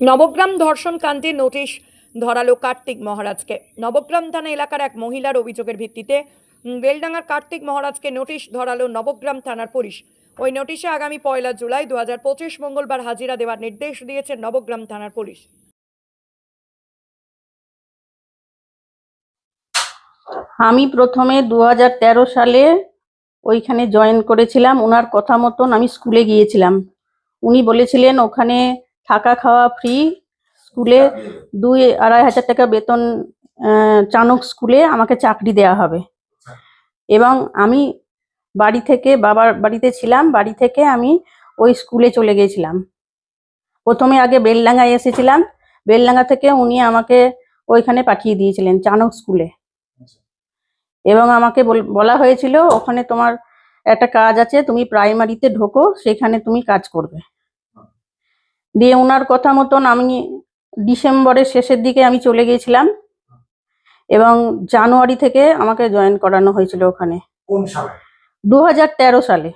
নবগ্রাম ধর্ষণ কাণ্ডে নোটিশ ধরালো কার্তিক মহারাজকে। নবগ্রাম থানা এলাকার এক মহিলার অভিযোগের ভিত্তিতে বেলডাঙ্গার কার্তিক মহারাজকে নোটিশ ধরালো নবগ্রাম থানার পুলিশ। ওই নোটিশে আগামী পয়লা জুলাই দু হাজার পঁচিশ মঙ্গলবার হাজিরা দেওয়ার নির্দেশ দিয়েছে নবগ্রাম থানার পুলিশ। আমি প্রথমে দু সালে ওইখানে জয়েন করেছিলাম। ওনার কথা মতন আমি স্কুলে গিয়েছিলাম। উনি বলেছিলেন, ওখানে থাকা খাওয়া ফ্রি স্কুলে দুই আড়াই হাজার টাকা বেতন চানক স্কুলে আমাকে চাকরি দেওয়া হবে। এবং আমি বাড়ি থেকে বাবার বাড়িতে ছিলাম, বাড়ি থেকে আমি ওই স্কুলে চলে গেছিলাম। প্রথমে আগে বেলডাঙ্গায় এসেছিলাম, বেলডাঙ্গা থেকে উনি আমাকে ওইখানে পাঠিয়ে দিয়েছিলেন, চানক স্কুলে। এবং আমাকে বলা হয়েছিল, ওখানে তোমার একটা কাজ আছে, তুমি প্রাইমারিতে ঢোকো, সেখানে তুমি কাজ করবে। দিয়ে ওনার কথা মতন আমি ডিসেম্বরের শেষের দিকে আমি চলে গিয়েছিলাম। এবং জানুয়ারি থেকে আমাকে জয়েন করানো হয়েছিল ওখানে। দু হাজার তেরো সালে।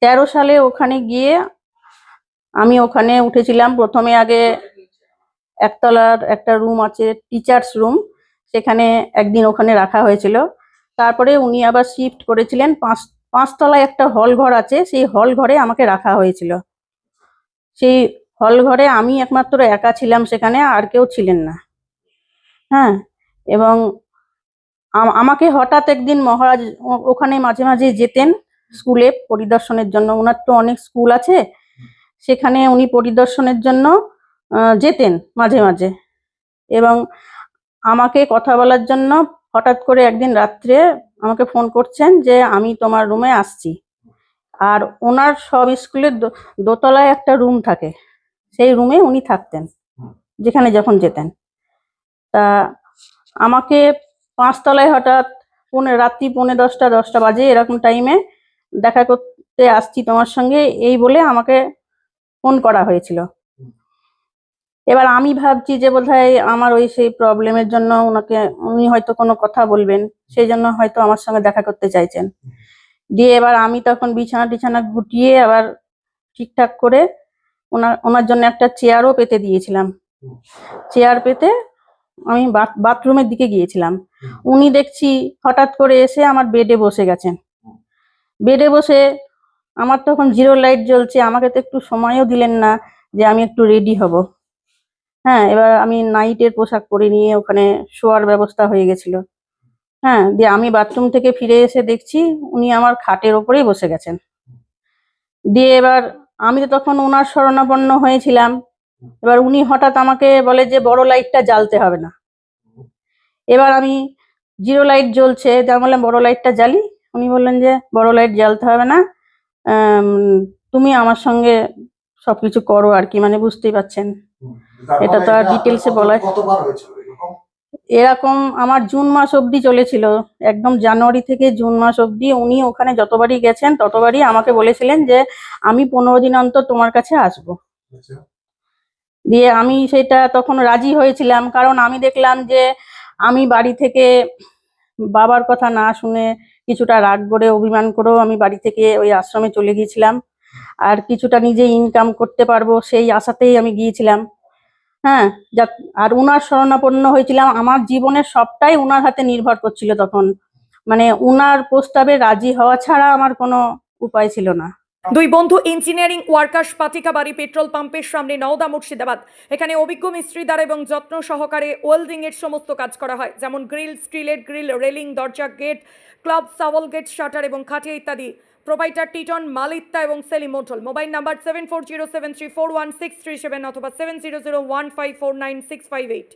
তেরো সালে ওখানে গিয়ে আমি ওখানে উঠেছিলাম। প্রথমে আগে একতলার একটা রুম আছে টিচার্স রুম। সেখানে একদিন ওখানে রাখা হয়েছিল। তারপরে উনি আবার শিফট করেছিলেন। পাঁচ পাঁচতলায় একটা হল ঘর আছে। সেই হল ঘরে আমাকে রাখা হয়েছিল। সেই হল ঘরে আমি একমাত্র একা ছিলাম সেখানে, আর কেউ ছিলেন না। হ্যাঁ এবং আমাকে হঠাৎ একদিন মহারাজ ওখানে মাঝে মাঝে যেতেন স্কুলে পরিদর্শনের জন্য। ওনার তো অনেক স্কুল আছে, সেখানে উনি পরিদর্শনের জন্য যেতেন মাঝে মাঝে। এবং আমাকে কথা বলার জন্য হঠাৎ করে একদিন রাত্রে আমাকে ফোন করছেন যে, আমি তোমার রুমে আসছি। আর ওনার সব স্কুলের দোতলায় একটা রুম থাকে। সেই রুমে উনি থাকতেন যেখানে যখন যেতেন। তা আমাকে পাঁচতলায় হঠাৎ পৌনে রাত্রি পৌনে দশটা দশটা বাজে এরকম টাইমে দেখা করতে আসছি তোমার সঙ্গে এই বলে আমাকে ফোন করা হয়েছিল। এবার আমি ভাবছি যে বোধহয় আমার ওই সেই প্রবলেমের জন্য ওনাকে উনি হয়তো কোনো কথা বলবেন সেই জন্য হয়তো আমার সঙ্গে দেখা করতে চাইছেন। দিয়ে এবার আমি তখন বিছানা টিছানা গুটিয়ে আবার ঠিকঠাক করে ওনার ওনার জন্য একটা চেয়ারও পেতে দিয়েছিলাম। চেয়ার পেতে আমি বাথ- বাথরুমের দিকে গিয়েছিলাম। উনি দেখছি হঠাৎ করে এসে আমার বেডে বসে গেছেন। বেডে বসে আমার তখন জিরো লাইট জ্বলছে, আমাকে তো একটু সময়ও দিলেন না যে আমি একটু রেডি হব। হ্যাঁ এবার আমি নাইটের পোশাক পরে নিয়ে ওখানে শোয়ার ব্যবস্থা হয়ে গেছিল। হ্যাঁ দিয়ে আমি বাথরুম থেকে ফিরে এসে দেখছি উনি আমার খাটের ওপরেই বসে গেছেন। দিয়ে এবার আমি তো তখন ওনার শরণাপন্ন হয়েছিলাম। এবার উনি হঠাৎ আমাকে বলে যে বড় লাইটটা জ্বালতে হবে না। এবার আমি জিরো লাইট জ্বলছে। তার বললাম বড় লাইটটা জ্বালি। উনি বললেন যে বড় লাইট জ্বালতে হবে না। তুমি আমার সঙ্গে সবকিছু করো আর কি। মানে বুঝতেই পারছেন। এটা তো আর এ বলা- এরকম আমার জুন মাস অবধি চলেছিল। একদম জানুয়ারি থেকে জুন মাস অবধি উনি ওখানে যতবারই গেছেন ততবারই আমাকে বলেছিলেন যে আমি পনেরো দিন অন্তর তোমার কাছে আসব। আচ্ছা। দিয়ে আমি সেটা তখন রাজি হয়েছিলাম কারণ আমি দেখলাম যে আমি বাড়ি থেকে বাবার কথা না শুনে কিছুটা রাগ করে অভিমান করেও আমি বাড়ি থেকে ওই আশ্রমে চলে গিয়েছিলাম। আর কিছুটা নিজে ইনকাম করতে পারব সেই আশাতেই আমি গিয়েছিলাম। হ্যাঁ যা আর উনার শরণাপন্ন হয়েছিলাম। আমার জীবনের সবটাই উনার হাতে নির্ভর করছিল তখন। মানে উনার প্রস্তাবে রাজি হওয়া ছাড়া আমার কোনো উপায় ছিল না। দুই বন্ধু ইঞ্জিনিয়ারিং ওয়ার্কার্স পাতিকাবাড়ি পেট্রোল পাম্পের সামনে নওদা মুর্শিদাবাদ। এখানে অভিজ্ঞ মিস্ত্রি দ্বারা এবং যত্ন সহকারে ওয়েল্ডিং এর সমস্ত কাজ করা হয়, যেমন গ্রিল, স্টিলের গ্রিল, রেলিং, দরজা, গেট, ক্লাব সাওয়াল গেট, শাটার এবং খাটিয়া ইত্যাদি। প্রোভাইডার টিটন, মালিত্তা এবং Selim Motul mobile number seven four zero seven four one six three seven অথবা seven zero zero one five four nine six five eight